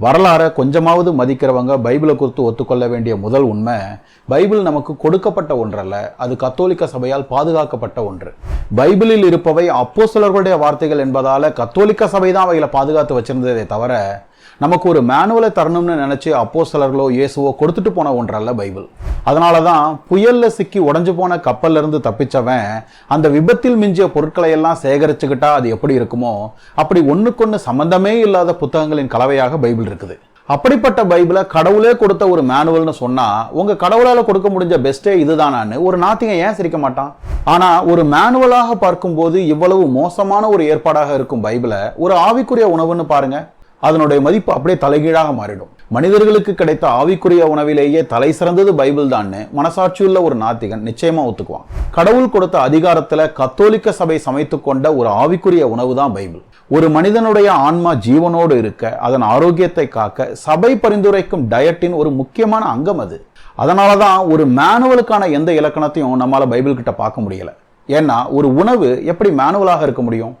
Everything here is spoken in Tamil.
வரலாறை கொஞ்சமாவது மதிக்கிறவங்க பைபிளை குறித்து ஒத்துக்கொள்ள வேண்டிய முதல் உண்மை பைபிள் நமக்கு கொடுக்கப்பட்ட ஒன்றல்ல அது கத்தோலிக்க சபையால் பாதுகாக்கப்பட்ட ஒன்று. பைபிளில் இருப்பவை அப்போ சிலர்களுடைய வார்த்தைகள் என்பதால கத்தோலிக்க சபை தான் அவைகளை பாதுகாத்து வச்சிருந்ததே தவிர நமக்கு ஒரு மேனுவலை தரணும்னு நினச்சி அப்போ சிலர்களோ இயேசுவோ கொடுத்துட்டு போன ஒன்றல்ல பைபிள். அதனால தான் புயல்ல சிக்கி உடஞ்சு போன கப்பல்ல இருந்து தப்பிச்சவன் அந்த விபத்தில் மிஞ்சிய பொருட்களை எல்லாம் சேகரிச்சுக்கிட்டா அது எப்படி இருக்குமோ அப்படி ஒன்றுக்கொன்று சம்பந்தமே இல்லாத புத்தகங்களின் கலவையாக பைபிள் இருக்குது. அப்படிப்பட்ட பைபிளை கடவுளே கொடுத்த ஒரு மேனுவல்னு சொன்னால் உங்கள் கடவுளால் கொடுக்க முடிஞ்ச பெஸ்ட்டே இதுதானான்னு ஒரு நாத்திங்க ஏன் சிரிக்க மாட்டான்? ஆனால் ஒரு மேனுவலாக பார்க்கும்போது இவ்வளவு மோசமான ஒரு ஏற்பாடாக இருக்கும் பைபிளை ஒரு ஆவிக்குரிய உணவுன்னு பாருங்கள் அதனுடைய மதிப்பு அப்படியே தலைகீழாக மாறிடும். மனிதர்களுக்கு கிடைத்த ஆவிக்குரிய உணவிலேயே தலை சிறந்தது பைபிள் தான்னு மனசாட்சியுள்ள ஒரு நாத்திகன் நிச்சயமா ஒத்துக்குவான். கடவுள் கொடுத்த அதிகாரத்துல கத்தோலிக்க சபை சமைத்து கொண்ட ஒரு ஆவிக்குரிய உணவு தான் பைபிள். ஒரு மனிதனுடைய ஆன்மா ஜீவனோடு இருக்க அதன் ஆரோக்கியத்தை காக்க சபை பரிந்துரைக்கும் டயட்டின் ஒரு முக்கியமான அங்கம் அது. அதனால தான் ஒரு மேனுவலுக்கான எந்த இலக்கணத்தையும் நம்மால பைபிள் கிட்ட பார்க்க முடியல. ஏன்னா ஒரு உணவு எப்படி மேனுவலாக இருக்க முடியும்?